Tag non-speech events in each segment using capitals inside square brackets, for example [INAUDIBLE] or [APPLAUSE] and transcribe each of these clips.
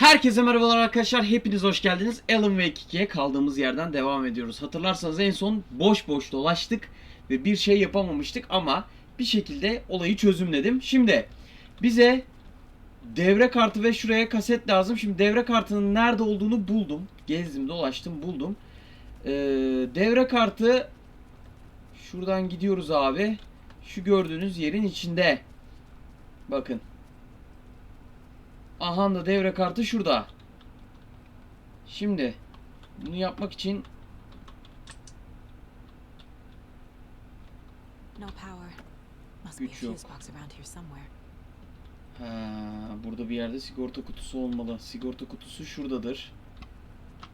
Herkese merhabalar arkadaşlar. Hepiniz hoş geldiniz. Alan Wake 2'ye kaldığımız yerden devam ediyoruz. Hatırlarsanız en son boş boş dolaştık ve bir şey yapamamıştık ama bir şekilde olayı çözümledim. Şimdi bize devre kartı ve şuraya kaset lazım. Şimdi devre kartının nerede olduğunu buldum. Gezdim, dolaştım, buldum. Ee, devre kartı şuradan gidiyoruz abi. Şu gördüğünüz yerin içinde. Bakın. Aha da devre kartı şurada. Şimdi bunu yapmak için Güç yok. ha, burada bir yerde sigorta kutusu olmalı. Sigorta kutusu şuradadır.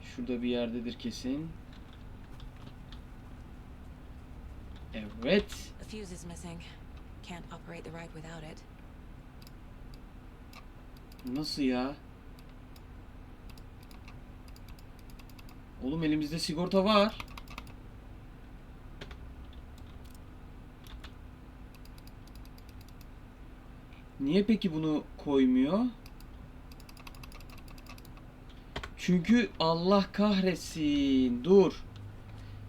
Şurada bir yerdedir kesin. Evet. The fuse is missing. Can't operate the ride without it. Nasıl ya? Oğlum elimizde sigorta var. Niye peki bunu koymuyor? Çünkü Allah kahretsin. Dur.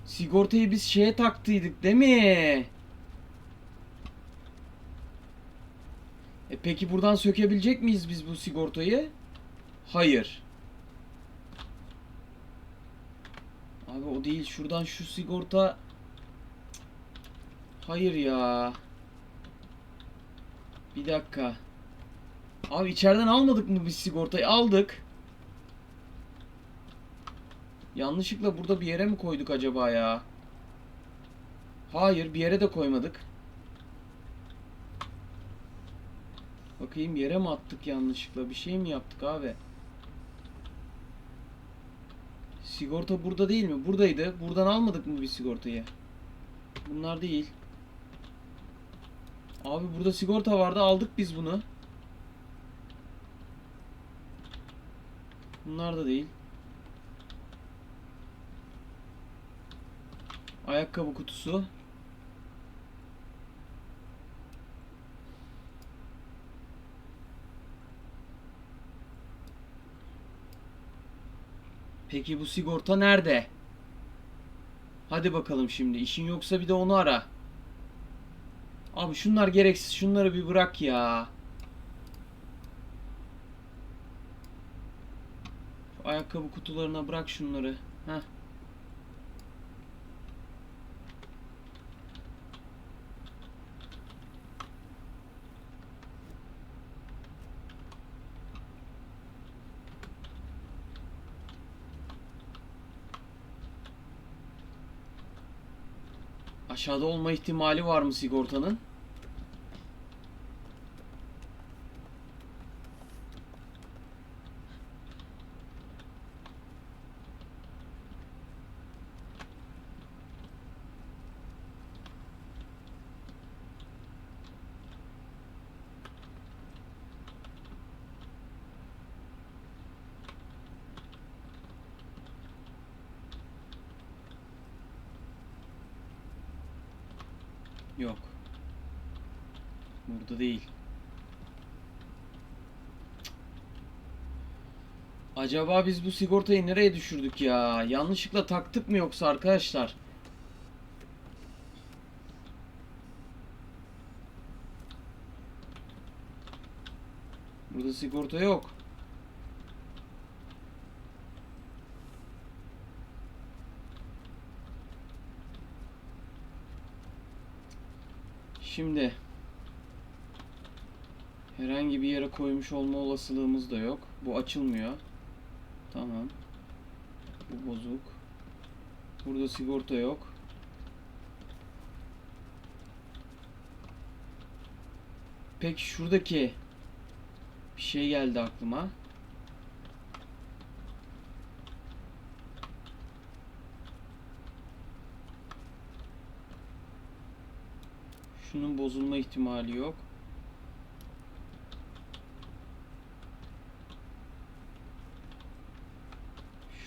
Sigortayı biz şeye taktıydık değil mi? E peki buradan sökebilecek miyiz biz bu sigortayı? Hayır. Abi o değil. Şuradan şu sigorta... Hayır ya. Bir dakika. Abi içeriden almadık mı biz sigortayı? Aldık. Yanlışlıkla burada bir yere mi koyduk acaba ya? Hayır bir yere de koymadık. Bakayım yere mi attık yanlışlıkla? Bir şey mi yaptık abi? Sigorta burada değil mi? Buradaydı. Buradan almadık mı bir sigortayı? Bunlar değil. Abi burada sigorta vardı. Aldık biz bunu. Bunlar da değil. Ayakkabı kutusu. Peki bu sigorta nerede? Hadi bakalım şimdi. İşin yoksa bir de onu ara. Abi şunlar gereksiz. Şunları bir bırak ya. Şu ayakkabı kutularına bırak şunları. Heh. Aşağıda olma ihtimali var mı sigortanın? Yok. Burada değil. Acaba biz bu sigortayı nereye düşürdük ya? Yanlışlıkla taktık mı yoksa arkadaşlar? Burada sigorta yok. Şimdi herhangi bir yere koymuş olma olasılığımız da yok. Bu açılmıyor. Tamam. Bu bozuk. Burada sigorta yok. Peki şuradaki bir şey geldi aklıma. Şunun bozulma ihtimali yok.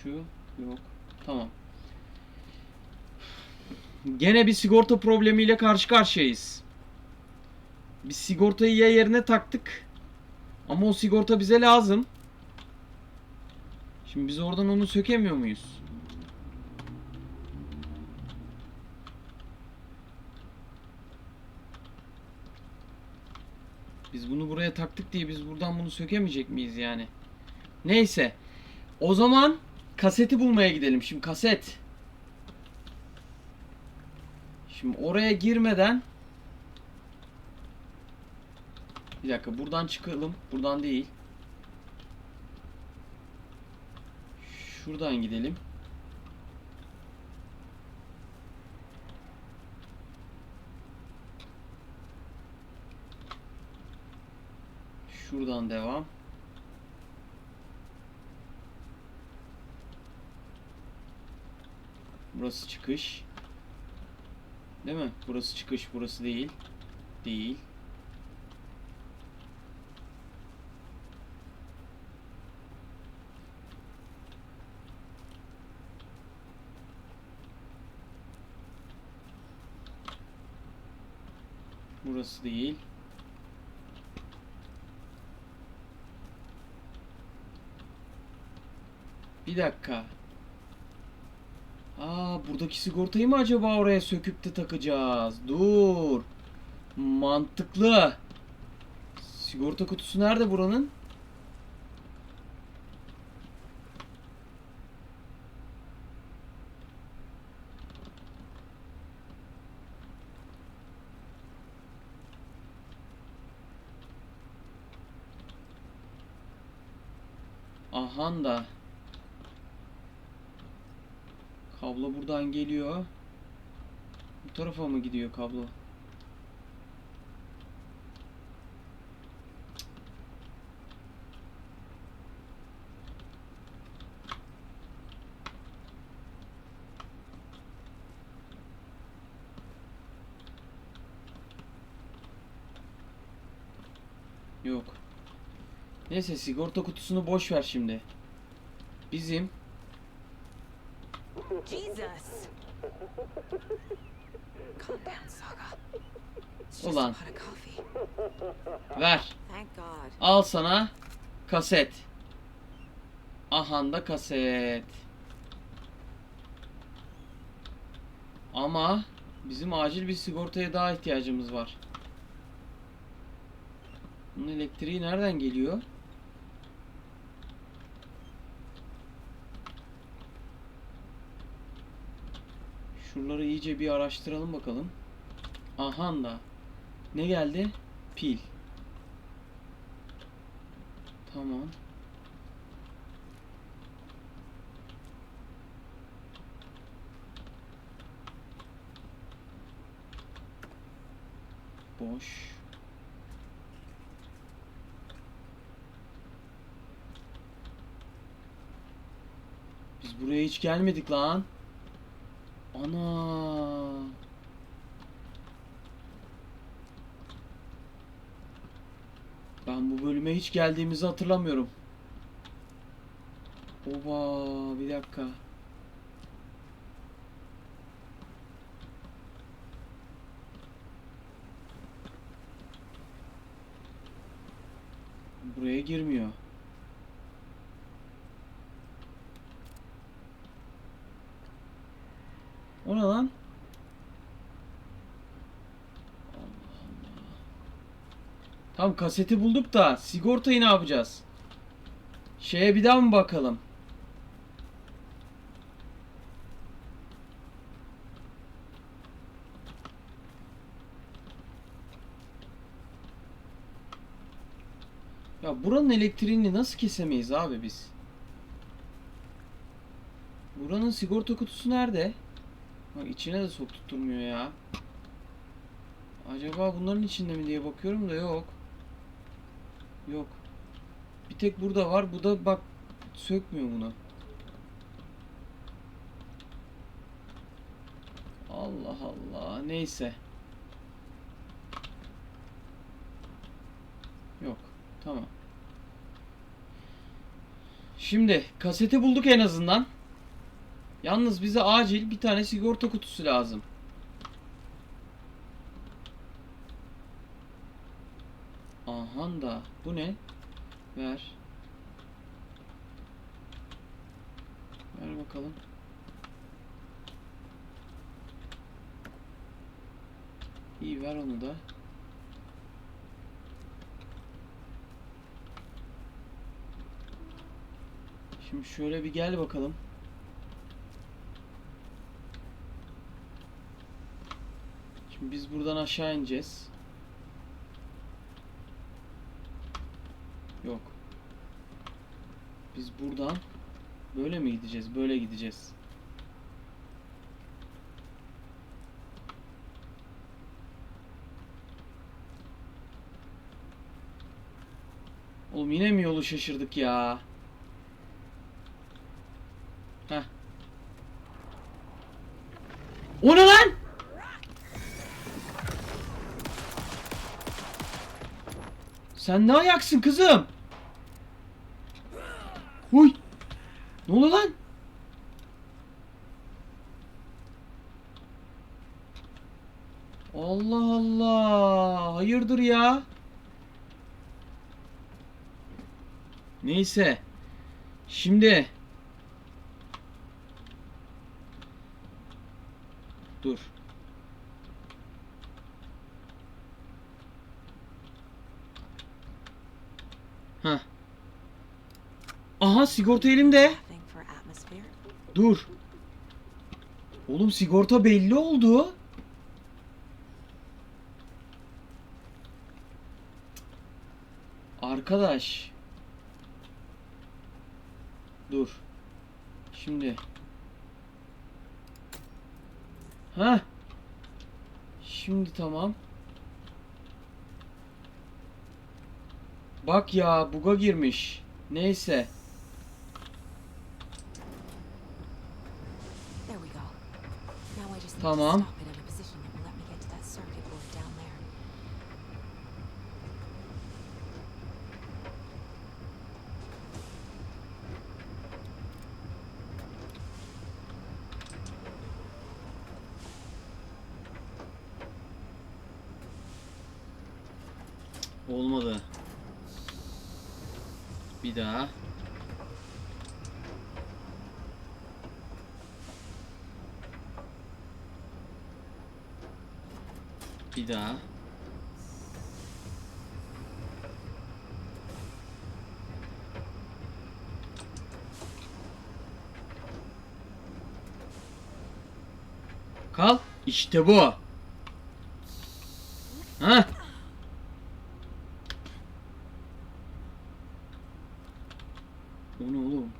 Şu yok. Tamam. Gene bir sigorta problemiyle karşı karşıyayız. Biz sigortayı ya yerine taktık. Ama o sigorta bize lazım. Şimdi biz oradan onu sökemiyor muyuz? Biz bunu buraya taktık diye biz buradan bunu sökemeyecek miyiz yani? Neyse. O zaman kaseti bulmaya gidelim. Şimdi kaset. Şimdi oraya girmeden bir dakika buradan çıkalım. Buradan değil. Şuradan gidelim. Şuradan devam. Burası çıkış. Değil mi? Burası çıkış, burası değil. Değil. Burası değil. Bir dakika. Aa buradaki sigortayı mı acaba oraya söküp de takacağız? Dur. Mantıklı. Sigorta kutusu nerede buranın? Ahan da. Kablo buradan geliyor. Bu tarafa mı gidiyor kablo? Yok. Neyse sigorta kutusunu boş ver şimdi. Bizim Jesus! Calm down, Saga. It's just Ulan. a pot of coffee. ver. Thank God. Al sana kaset. Ahanda kaset. Ama bizim acil bir sigortaya daha ihtiyacımız var. Bunun elektriği nereden geliyor? Şuraları iyice bir araştıralım bakalım. Ahanda. Ne geldi? Pil. Tamam. Boş. Biz buraya hiç gelmedik lan. Ana. Ben bu bölüme hiç geldiğimizi hatırlamıyorum. Oba bir dakika. Buraya girmiyor. O ne lan? Allah Allah. Tamam kaseti bulduk da sigortayı ne yapacağız? Şeye bir daha mı bakalım? Ya buranın elektriğini nasıl kesemeyiz abi biz? Buranın sigorta kutusu nerede? Bak içine de sokturtmuyor ya. Acaba bunların içinde mi diye bakıyorum da yok. Yok. Bir tek burada var. Bu da bak sökmüyor bunu. Allah Allah. Neyse. Yok. Tamam. Şimdi kaseti bulduk en azından. Yalnız bize acil bir tane sigorta kutusu lazım. Ahan da bu ne? Ver. bakalım. İyi ver onu da. Şimdi şöyle bir gel bakalım. Şimdi biz buradan aşağı ineceğiz. Yok. Biz buradan böyle mi gideceğiz? Böyle gideceğiz. Oğlum yine mi yolu şaşırdık ya? Heh. O ne lan? Sen ne ayaksın kızım? Huy. Ne oluyor lan? Allah Allah. Hayırdır ya? Neyse. Şimdi. Dur. Heh. Aha sigorta elimde. Dur. Oğlum sigorta belli oldu. Arkadaş. Dur. Şimdi. Ha? Şimdi tamam. Bak ya buga girmiş. Neyse. There. Olmadı. Bir daha. Bir daha. Kal. İşte bu. Ha? O ne oğlum?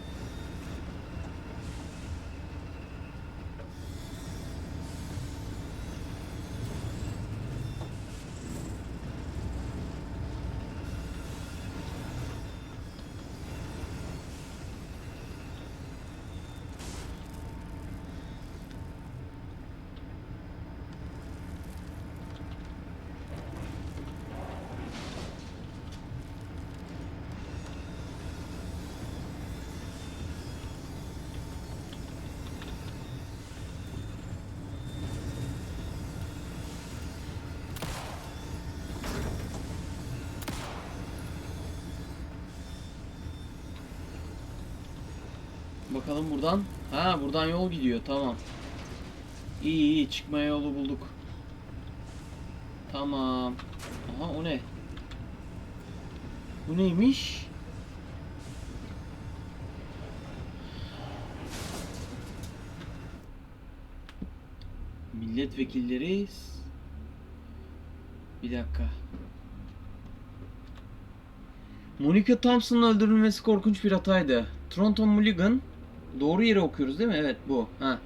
Bakalım buradan. Ha buradan yol gidiyor. Tamam. İyi iyi çıkmaya yolu bulduk. Tamam. Aha o ne? Bu neymiş? Milletvekilleri bir dakika. Monica Thompson'ın öldürülmesi korkunç bir hataydı. Toronto Mulligan doğru yere okuyoruz değil mi? Evet bu. Ha.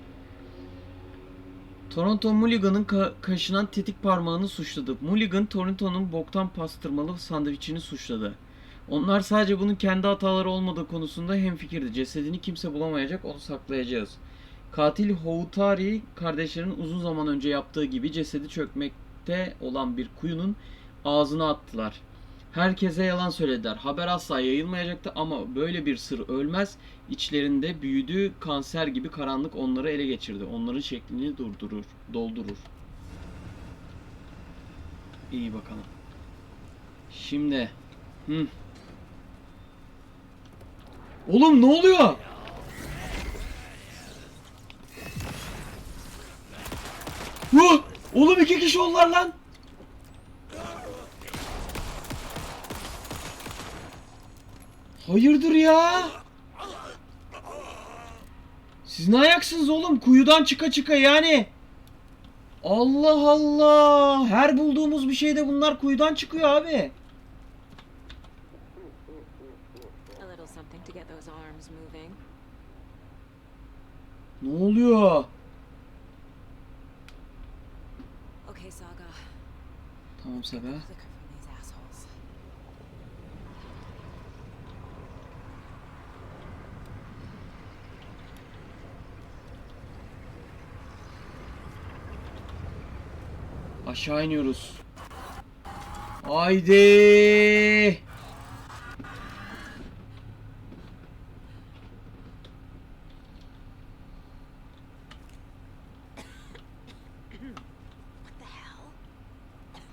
Toronto Mulligan'ın ka- kaşınan tetik parmağını suçladı. Mulligan, Toronto'nun boktan pastırmalı sandviçini suçladı. Onlar sadece bunun kendi hataları olmadığı konusunda hemfikirdi. Cesedini kimse bulamayacak, onu saklayacağız. Katil Houtari kardeşlerin uzun zaman önce yaptığı gibi cesedi çökmekte olan bir kuyunun ağzına attılar. Herkese yalan söylediler. Haber asla yayılmayacaktı ama böyle bir sır ölmez. İçlerinde büyüdü, kanser gibi karanlık onları ele geçirdi. Onların şeklini durdurur, doldurur. İyi bakalım. Şimdi. Hı. Oğlum ne oluyor? Huh! Oğlum iki kişi oldular lan. Hayırdır ya? Siz ne ayaksınız oğlum? Kuyudan çıka çıka yani. Allah Allah. Her bulduğumuz bir şeyde bunlar kuyudan çıkıyor abi. Ne oluyor? Tamam Saga. Aşağı iniyoruz. Haydi. [COUGHS]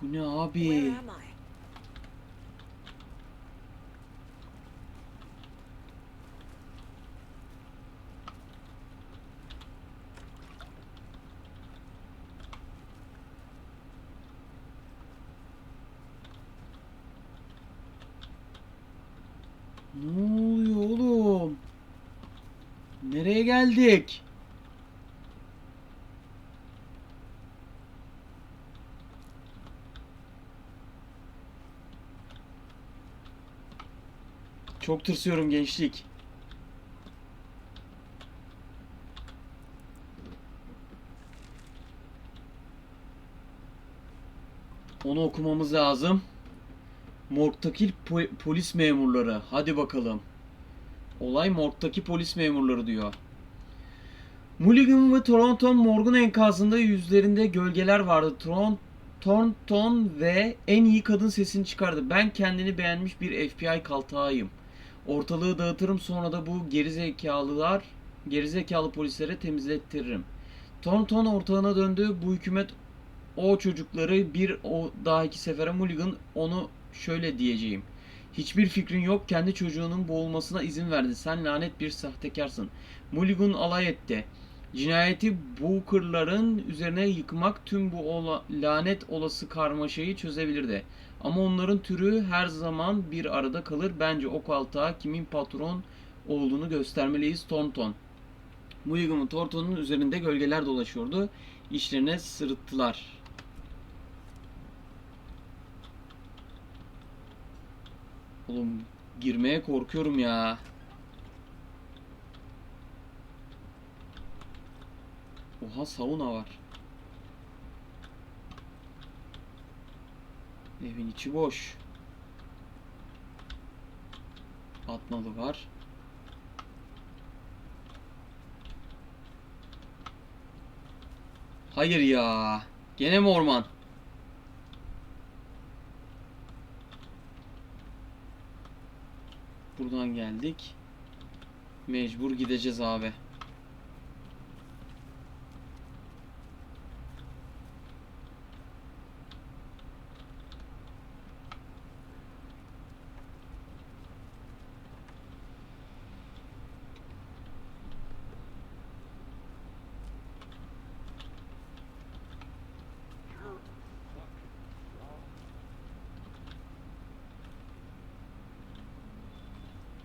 Bu ne abi? am I? Ne oluyor oğlum? Nereye geldik? Çok tırsıyorum gençlik. Onu okumamız lazım. Morg'taki po- polis memurları. Hadi bakalım. Olay Morg'taki polis memurları diyor. Mulligan ve Thornton morgun enkazında yüzlerinde gölgeler vardı. Thorn- Thornton ve en iyi kadın sesini çıkardı. Ben kendini beğenmiş bir FBI kaltağıyım. Ortalığı dağıtırım sonra da bu gerizekalılar, gerizekalı polislere temizlettiririm. Thornton ortağına döndü. Bu hükümet o çocukları bir o daha iki sefere Mulligan onu şöyle diyeceğim. Hiçbir fikrin yok. Kendi çocuğunun boğulmasına izin verdin. Sen lanet bir sahtekarsın. Mulligan alay etti. Cinayeti Booker'ların üzerine yıkmak tüm bu ola- lanet olası karmaşayı çözebilirdi. Ama onların türü her zaman bir arada kalır. Bence o kaltağa kimin patron olduğunu göstermeliyiz Thornton. Mulligan ve Thornton'un üzerinde gölgeler dolaşıyordu. İşlerine sırıttılar. Oğlum girmeye korkuyorum ya. Oha sauna var. Evin içi boş. Atmalı var. Hayır ya. Gene mi orman? Buradan geldik. Mecbur gideceğiz abi.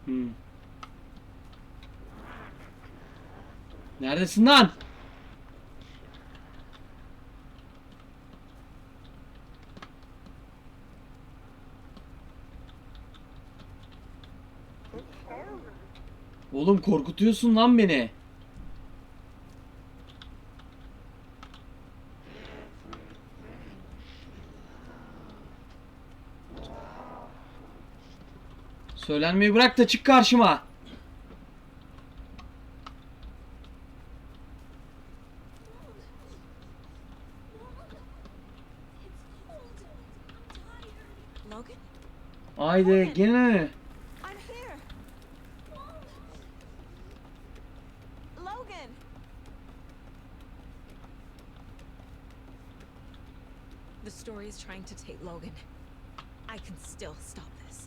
Hmm. Neredesin lan? Oğlum korkutuyorsun lan beni. Söylenmeyi bırak da çık karşıma. Haydi gene. The story is trying to take Logan. I can still stop this.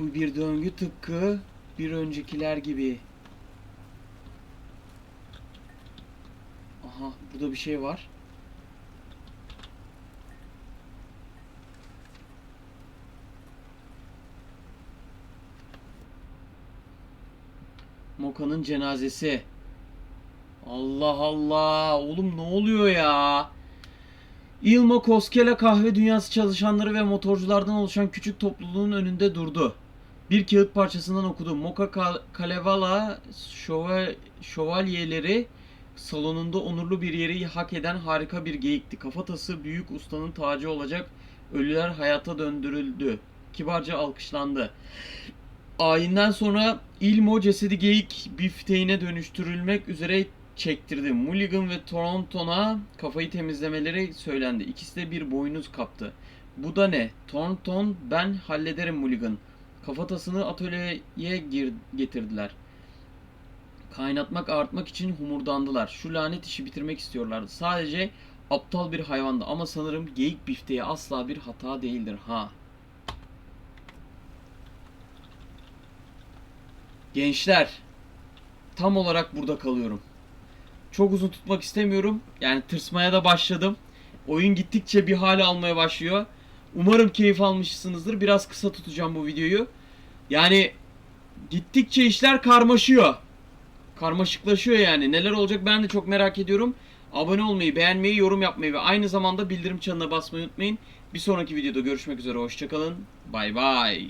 Bu bir döngü tıpkı bir öncekiler gibi. Aha burada bir şey var. Moka'nın cenazesi. Allah Allah. Oğlum ne oluyor ya? Ilma Koskela kahve dünyası çalışanları ve motorculardan oluşan küçük topluluğun önünde durdu. Bir kağıt parçasından okudu. Moka Kal- Kalevala şövalyeleri salonunda onurlu bir yeri hak eden harika bir geyikti. Kafatası büyük ustanın tacı olacak. Ölüler hayata döndürüldü. Kibarca alkışlandı. Ayinden sonra Ilmo cesedi geyik bifteğine dönüştürülmek üzere çektirdi. Mulligan ve Thornton'a kafayı temizlemeleri söylendi. İkisi de bir boynuz kaptı. Bu da ne? Thornton ben hallederim Mulligan. Kafatasını atölyeye gir- getirdiler. Kaynatmak artmak için humurdandılar. Şu lanet işi bitirmek istiyorlardı. Sadece aptal bir hayvandı ama sanırım geyik bifteği asla bir hata değildir ha. Gençler, tam olarak burada kalıyorum. Çok uzun tutmak istemiyorum. Yani tırsmaya da başladım. Oyun gittikçe bir hale almaya başlıyor. Umarım keyif almışsınızdır. Biraz kısa tutacağım bu videoyu. Yani gittikçe işler karmaşıyor. Karmaşıklaşıyor yani. Neler olacak ben de çok merak ediyorum. Abone olmayı, beğenmeyi, yorum yapmayı ve aynı zamanda bildirim çanına basmayı unutmayın. Bir sonraki videoda görüşmek üzere. Hoşçakalın. Bay bay.